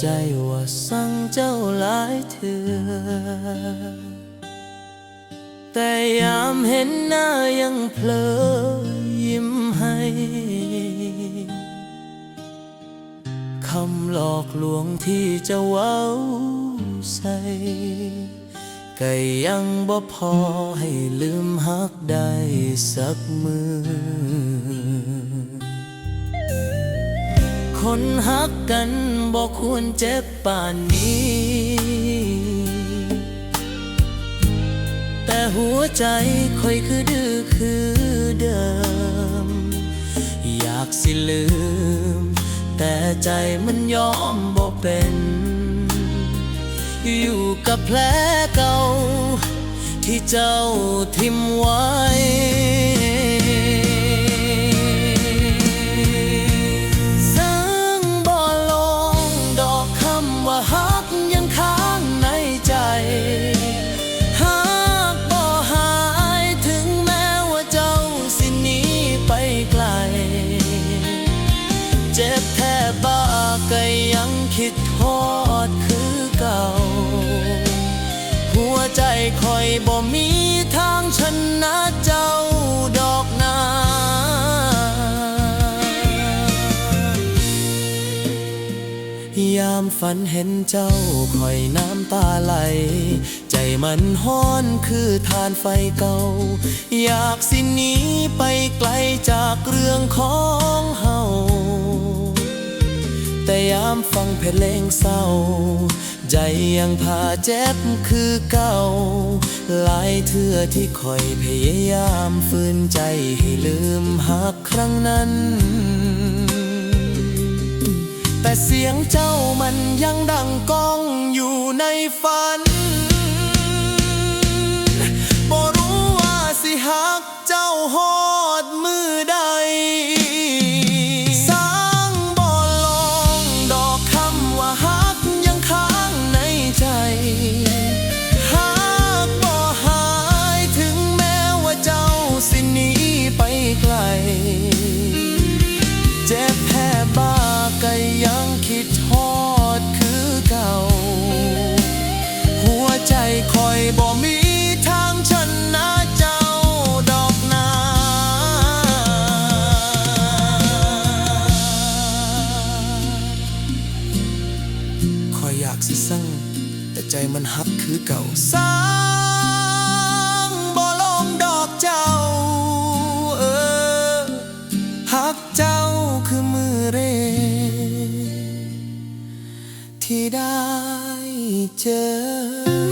ใจว่าสั่งเจ้าหลายเถื่อแต่ยามเห็นหน้ายังเพลอยิ้มให้คำหลอกลวงที่จะเว้าใส่ก็ยังบ่พอให้ลืมฮักได้สักมือ คนฮักกันบ่ควรเจ็บป่านนี้ แต่หัวใจคอยคือดื้อคือเดิม อยากสิลืม แต่ใจมันยอมบ่เป็น อยู่กับแผลเก่า ที่เจ้าทิมไว้ ดทอดคือเก่า หัวใจคอยบ่มีทางชนะเจ้าดอกนายามฝันเห็นเจ้าคอยน้ำตาไหล ใจมันห้อนคือทานไฟเก่า อยากสิหนีไปไกลจากเรื่องของเฮา แต่ยามฟังเพลงเศร้า ใจยังพาเจ็บคือเก่า หลายเทื่อที่คอยพยายามฝืนใจให้ลืมหักครั้งนั้น แต่เสียงเจ้ามันยังดังก้องอยู่ในฝัน บ่มีทางชนะเจ้าดอกนาคอยอยากสิสั่งแต่ใจมันฮักคือเก่าสร้างบ่ลงดอกเจ้า เออหักเจ้าคือมือเร ที่ได้เจอ